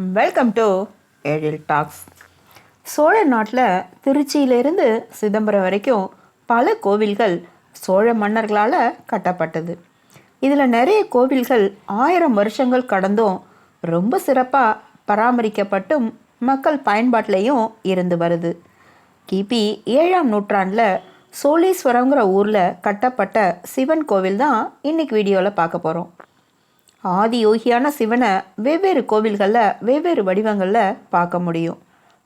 Welcome to Ezhil talks Chola நாட்டில் திருச்சியிலிருந்து சிதம்பரம் வரைக்கும் பல கோவில்கள் சோழ மன்னர்களால் கட்டப்பட்டது. இதில் நிறைய கோவில்கள் ஆயிரம் வருஷங்கள் கடந்தும் ரொம்ப சிறப்பாக பராமரிக்கப்பட்டும் மக்கள் பயன்பாட்டிலையும் இருந்து வருது. கிபி ஏழாம் நூற்றாண்டில் சோழீஸ்வரங்கிற ஊரில் கட்டப்பட்ட சிவன் கோவில் தான் இன்னைக்கு வீடியோவில் பார்க்க போகிறோம் ஆதி யோகியான சிவனை வெவ்வேறு கோவில்களில் வெவ்வேறு வடிவங்களில் பார்க்க முடியும்.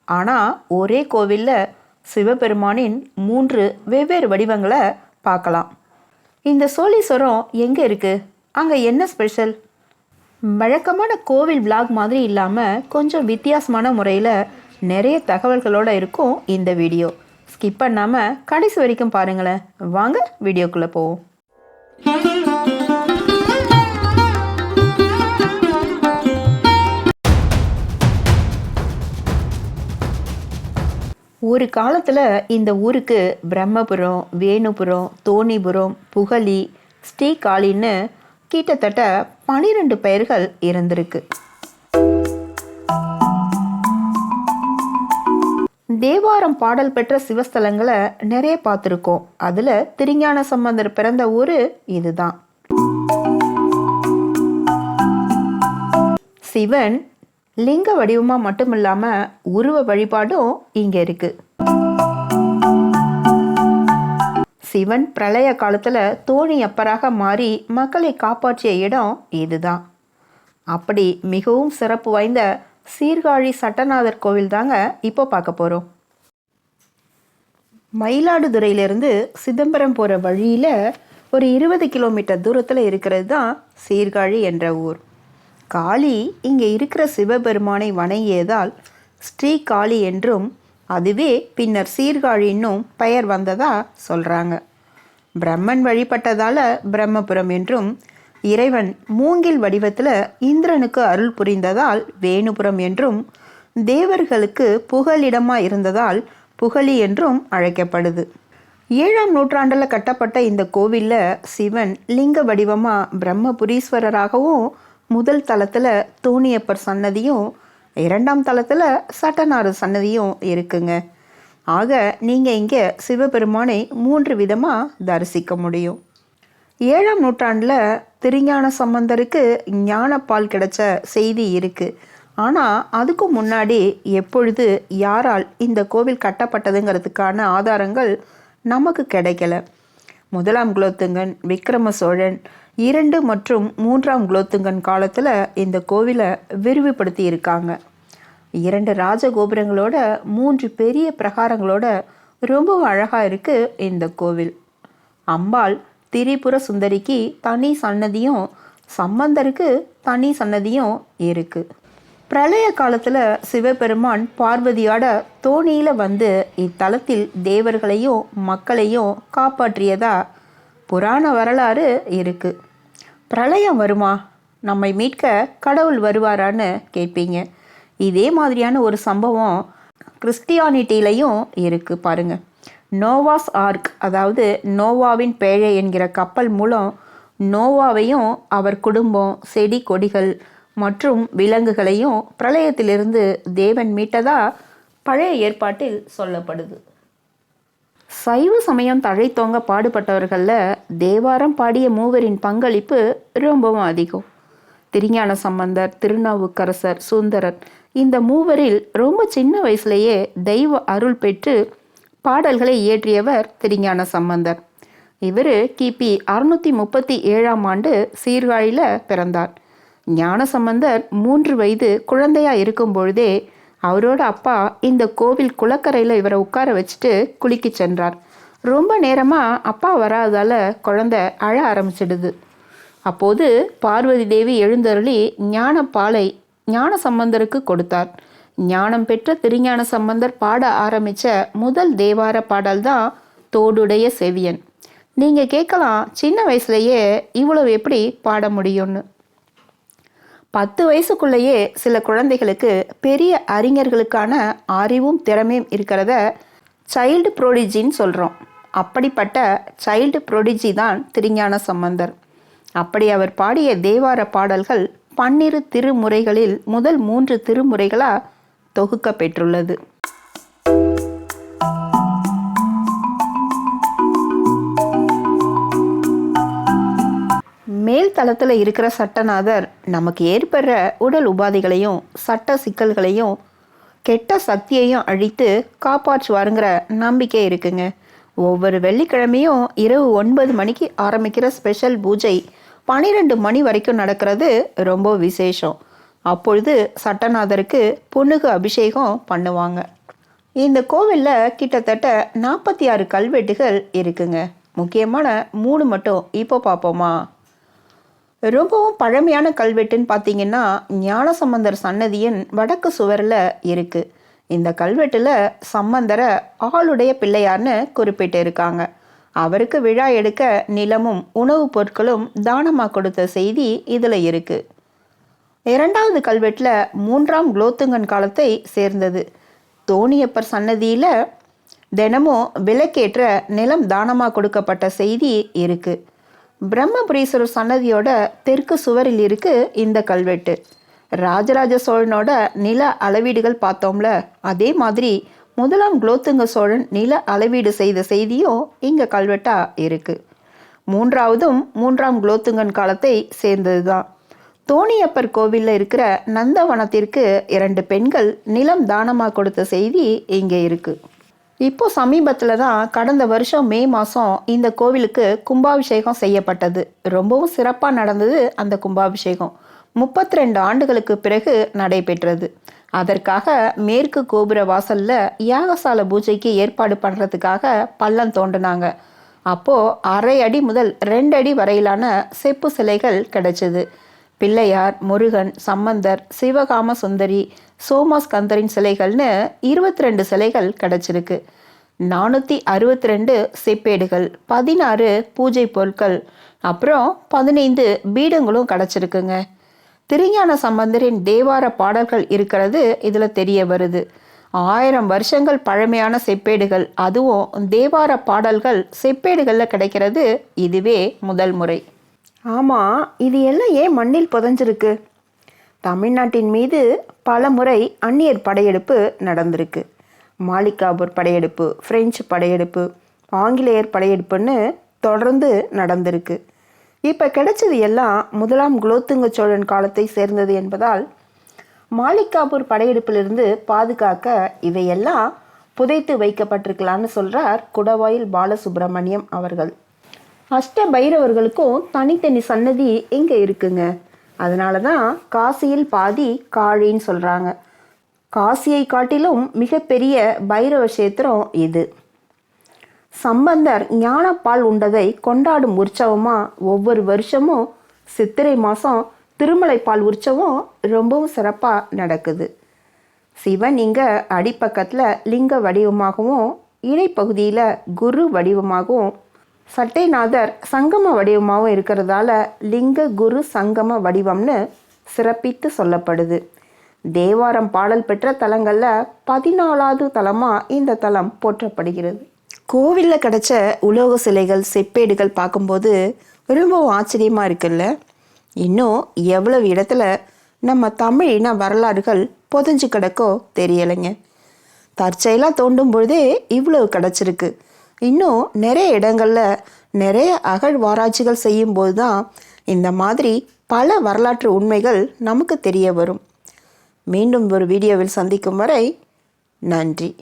ஆனால் ஒரே கோவிலில் சிவபெருமானின் மூன்று வெவ்வேறு வடிவங்களை பார்க்கலாம். இந்த சோழீஸ்வரம் எங்கே இருக்குது அங்கே என்ன ஸ்பெஷல் வழக்கமான கோவில் விளாக் மாதிரி இல்லாமல் கொஞ்சம் வித்தியாசமான முறையில் நிறைய தகவல்களோடு இருக்கும் இந்த வீடியோ. ஸ்கிப் பண்ணாமல் கடைசி வரைக்கும் பாருங்களேன். வாங்க வீடியோக்குள்ளே போவோம். ஒரு காலத்தில் இந்த ஊருக்கு பிரம்மபுரம் வேணுபுரம் தோணிபுரம் புகழி ஸ்ரீகாளின்னு கிட்டத்தட்ட பனிரெண்டு பெயர்கள் இருந்திருக்கு. தேவாரம் பாடல் பெற்ற சிவஸ்தலங்களை நிறைய பார்த்துருக்கோம். அதில் திருஞான சம்பந்தர் பிறந்த ஊர் இதுதான். சிவன் லிங்க வடிவமாக மட்டும் இல்லாமல் உருவ வழிபாடும் இங்கே இருக்குது சிவன் பிரளய காலத்தில் தோணி அப்பராக மாறி மக்களை காப்பாற்றிய இடம் இதுதான். அப்படி மிகவும் சிறப்பு வாய்ந்த சீர்காழி சட்டநாதர் கோவில் தாங்க இப்போ பார்க்க போகிறோம் மயிலாடுதுறையிலிருந்து சிதம்பரம் போகிற வழியில் ஒரு இருபது கிலோமீட்டர் தூரத்தில் இருக்கிறது தான் சீர்காழி என்ற ஊர். காளி இங்கே இருக்கிற சிவபெருமானை வணங்கியதால் ஸ்ரீ காளி என்றும் அதுவே பின்னர் சீர்காழின்னும் பெயர் வந்ததா சொல்கிறாங்க பிரம்மன் வழிபட்டதால பிரம்மபுரம் என்றும் இறைவன் மூங்கில் வடிவத்தில் இந்திரனுக்கு அருள் புரிந்ததால் வேணுபுரம் என்றும் தேவர்களுக்கு புகலிடமாக இருந்ததால் புகழி என்றும் அழைக்கப்படுது. ஏழாம் நூற்றாண்டில் கட்டப்பட்ட இந்த கோவிலில் சிவன் லிங்க வடிவமாக பிரம்மபுரீஸ்வரராகவும் முதல் தளத்தில் தோணியப்பர் சன்னதியும் இரண்டாம் தளத்தில் சட்டநாறு சன்னதியும் இருக்குங்க. ஆக நீங்கள் இங்கே சிவபெருமானை மூன்று விதமாக தரிசிக்க முடியும். ஏழாம் நூற்றாண்டில் திருஞான சம்பந்தருக்கு ஞானப்பால் கிடைச்ச செய்தி இருக்குது ஆனால் அதுக்கு முன்னாடி எப்பொழுது யாரால் இந்த கோவில் கட்டப்பட்டதுங்கிறதுக்கான ஆதாரங்கள் நமக்கு கிடைக்கல. முதலாம் குலோத்துங்கன் விக்ரம சோழன் இரண்டு மற்றும் மூன்றாம் குலோத்துங்கன் காலத்தில் இந்த கோவிலை விரிவுபடுத்தி இருக்காங்க இரண்டு ராஜகோபுரங்களோட மூன்று பெரிய பிரகாரங்களோட ரொம்ப அழகாக இருக்குது இந்த கோவில். அம்பாள் திரிபுர சுந்தரிக்கு தனி சன்னதியும் சம்பந்தருக்கு தனி சன்னதியும் இருக்குது பிரளய காலத்தில் சிவபெருமான் பார்வதியோட தோணியில் வந்து இத்தலத்தில் தேவர்களையும் மக்களையும் காப்பாற்றியதா புராண வரலாறு இருக்கு. பிரளயம் வருமா? நம்மை மீட்க கடவுள் வருவாரான்னு கேட்பீங்க. இதே மாதிரியான ஒரு சம்பவம் கிறிஸ்டியானிட்டிலையும் இருக்கு பாருங்க. நோவாஸ் ஆர்க் அதாவது நோவாவின் பேழை என்கிற கப்பல் மூலம் நோவாவையும் அவர் குடும்பம் செடி கொடிகள் மற்றும் விலங்குகளையும் பிரளயத்திலிருந்து தேவன் மீட்டதா பழைய ஏற்பாட்டில் சொல்லப்படுது. சைவ சமயம் தழைத்தோங்க பாடுபட்டவர்களில் தேவாரம் பாடிய மூவரின் பங்களிப்பு ரொம்பவும் அதிகம். திருஞான சம்பந்தர் திருநாவுக்கரசர் சுந்தரர் இந்த மூவரில் ரொம்ப சின்ன வயசுலேயே தெய்வ அருள் பெற்று பாடல்களை இயற்றியவர் திருஞான சம்பந்தர். இவர் கிபி அறுநூற்றி முப்பத்தி ஏழாம் ஆண்டு சீர்காழியில் பிறந்தார். ஞானசம்பந்தர் மூன்று வயது குழந்தையாக இருக்கும் பொழுதே அவரோட அப்பா இந்த கோவில் குளக்கரையில் இவரை உட்கார வச்சுட்டு குளிக்க சென்றார். ரொம்ப நேரமாக அப்பா வராதால குழந்தை அழ ஆரம்பிச்சிடுது. அப்போது பார்வதி தேவி எழுந்தருளி ஞானப்பாலை ஞான சம்பந்தருக்கு கொடுத்தார். ஞானம் பெற்ற திருஞான சம்பந்தர் பாட ஆரம்பித்த முதல் தேவார பாடல் தான் தோடுடைய செவியன். நீங்கள் கேட்கலாம் சின்ன வயசுலேயே இவ்வளவு எப்படி பாட முடியும்னு. பத்து வயசுக்குள்ளேயே சில குழந்தைகளுக்கு பெரிய அறிஞர்களுக்கான அறிவும் திறமையும் இருக்கிறத சைல்டு ப்ரோடிஜின்னு சொல்கிறோம் அப்படிப்பட்ட சைல்டு ப்ரோடிஜி தான் திருஞான சம்பந்தர். அப்படி அவர் பாடிய தேவார பாடல்கள் பன்னிரு திருமுறைகளில் முதல் மூன்று திருமுறைகளாக தொகுக்க பெற்றுள்ளது மேல் தளத்தில் இருக்கிற சட்டநாதர் நமக்கு ஏற்படுற உடல் உபாதைகளையும் சட்ட சிக்கல்களையும் கெட்ட சக்தியையும் அழித்து காப்பாற்றுவாருங்கிற நம்பிக்கை இருக்குங்க. ஒவ்வொரு வெள்ளிக்கிழமையும் இரவு ஒன்பது மணிக்கு ஆரம்பிக்கிற ஸ்பெஷல் பூஜை பன்னிரெண்டு மணி வரைக்கும் நடக்கிறது ரொம்ப விசேஷம். அப்பொழுது சட்டநாதருக்கு புண்ணுகு அபிஷேகம் பண்ணுவாங்க. இந்த கோவிலில் கிட்டத்தட்ட நாற்பத்தி ஆறு கல்வெட்டுகள் இருக்குங்க. முக்கியமான மூணு மட்டும் இப்போ பார்ப்போமா? ரொம்பவும் பழமையான கல்வெட்டுன்னு பார்த்தீங்கன்னா ஞானசம்பந்தர் சன்னதியின் வடக்கு சுவரில் இருக்குது இந்த கல்வெட்டில் சம்பந்தரை ஆளுடைய பிள்ளையார்னு குறிப்பிட்டு இருக்காங்க அவருக்கு விழா எடுக்க நிலமும் உணவுப் பொருட்களும் தானமாக கொடுத்த செய்தி இதில் இருக்குது இரண்டாவது கல்வெட்டில் மூன்றாம் குலோத்துங்கன் காலத்தை சேர்ந்தது. தோணியப்பர் சன்னதியில் தினமும் விலக்கேற்ற நிலம் தானமாக கொடுக்கப்பட்ட செய்தி இருக்குது பிரம்மபுரீஸ்வரர் சன்னதியோட தெற்கு சுவரில் இருக்கு இந்த கல்வெட்டு. ராஜராஜ சோழனோட நில அளவீடுகள் பார்த்தோம்ல அதே மாதிரி முதலாம் குலோத்துங்க சோழன் நில அளவீடு செய்த செய்தியும் இங்கே கல்வெட்டா இருக்கு. மூன்றாவதும் மூன்றாம் குலோத்துங்கன் காலத்தை சேர்ந்தது தான் தோணியப்பர் கோவிலில் இருக்கிற நந்தவனத்திற்கு இரண்டு பெண்கள் நிலம் தானமாக கொடுத்த செய்தி இங்கே இருக்குது இப்போ சமீபத்தில் தான் கடந்த வருஷம் மே மாதம் இந்த கோவிலுக்கு கும்பாபிஷேகம் செய்யப்பட்டது. ரொம்பவும் சிறப்பாக நடந்தது அந்த கும்பாபிஷேகம். முப்பத்தி ரெண்டு ஆண்டுகளுக்கு பிறகு நடைபெற்றது. அதற்காக மேற்கு கோபுர வாசலில் யாகசால பூஜைக்கு ஏற்பாடு பண்ணுறதுக்காக பள்ளம் தோண்டினாங்க. அப்போது அரை அடி முதல் ரெண்டு அடி வரையிலான செப்பு சிலைகள் கிடைச்சது. பிள்ளையார் முருகன் சம்பந்தர் சிவகாம சுந்தரி சோமாஸ்கந்தரின் சிலைகள்னு இருபத்தி ரெண்டு சிலைகள் கிடச்சிருக்கு. நானூற்றி அறுபத்தி ரெண்டு செப்பேடுகள் பதினாறு பூஜை பொருட்கள் அப்புறம் பதினைந்து பீடங்களும் கிடச்சிருக்குங்க. திருஞான சம்பந்தரின் தேவார பாடல்கள் இருக்கிறது இதில் தெரிய வருது. ஆயிரம் வருஷங்கள் பழமையான செப்பேடுகள் அதுவும் தேவார பாடல்கள் செப்பேடுகளில் கிடைக்கிறது இதுவே முதல் முறை. ஆமாம் இது எல்லாம் ஏன் மண்ணில் புதஞ்சிருக்கு? தமிழ்நாட்டின் மீது பல முறை அந்நியர் படையெடுப்பு நடந்திருக்கு. மாலிகாபூர் படையெடுப்பு பிரெஞ்சு படையெடுப்பு ஆங்கிலேயர் படையெடுப்புன்னு தொடர்ந்து நடந்திருக்கு. இப்போ கிடைச்சது எல்லாம் முதலாம் குலோத்துங்க சோழன் காலத்தை சேர்ந்தது என்பதால் மாலிகாபூர் படையெடுப்பிலிருந்து பாதுகாக்க இவையெல்லாம் புதைத்து வைக்கப்பட்டிருக்கலான்னு சொல்கிறார் குடவாயில் பாலசுப்ரமணியம் அவர்கள். அஷ்ட பைரவர்களுக்கும் தனித்தனி சன்னதி இங்கே இருக்குங்க? அதனால தான் காசியில் பாதி காழின்னு சொல்கிறாங்க காசியை காட்டிலும் மிகப்பெரிய பைரவ கஷேத்திரம் இது. சம்பந்தர் ஞானப்பால் உண்டதை கொண்டாடும் உற்சவமாக ஒவ்வொரு வருஷமும் சித்திரை மாதம் திருமலைப்பால் உற்சவம் ரொம்பவும் சிறப்பாக நடக்குது. சிவன் இங்கே அடிப்பக்கத்தில் லிங்க வடிவமாகவும் இடைப்பகுதியில் குரு வடிவமாகவும் சட்டைநாதர் சங்கம வடிவமாகவும் இருக்கிறதால லிங்க குரு சங்கம வடிவம்னு சிறப்பித்து சொல்லப்படுது. தேவாரம் பாடல் பெற்ற தலங்களில் பதினாலாவது தலமாக இந்த தலம் போற்றப்படுகிறது. கோவிலில் கிடைச்ச உலோக சிலைகள் செப்பேடுகள் பார்க்கும்போது ரொம்பவும் ஆச்சரியமாக இருக்குல்ல? இன்னும் எவ்வளவு இடத்துல நம்ம தமிழ் இன வரலாறுகள் புதஞ்சு கிடக்கோ தெரியலைங்க. தற்செயலாக தோண்டும் பொழுதே இவ்வளவு கிடச்சிருக்கு. இன்னும் நிறைய இடங்களில் நிறைய அகழ்வாராய்ச்சிகள் செய்யும்போது தான் இந்த மாதிரி பல வரலாற்று உண்மைகள் நமக்கு தெரிய வரும். மீண்டும் ஒரு வீடியோவில் சந்திக்கும் வரை நன்றி.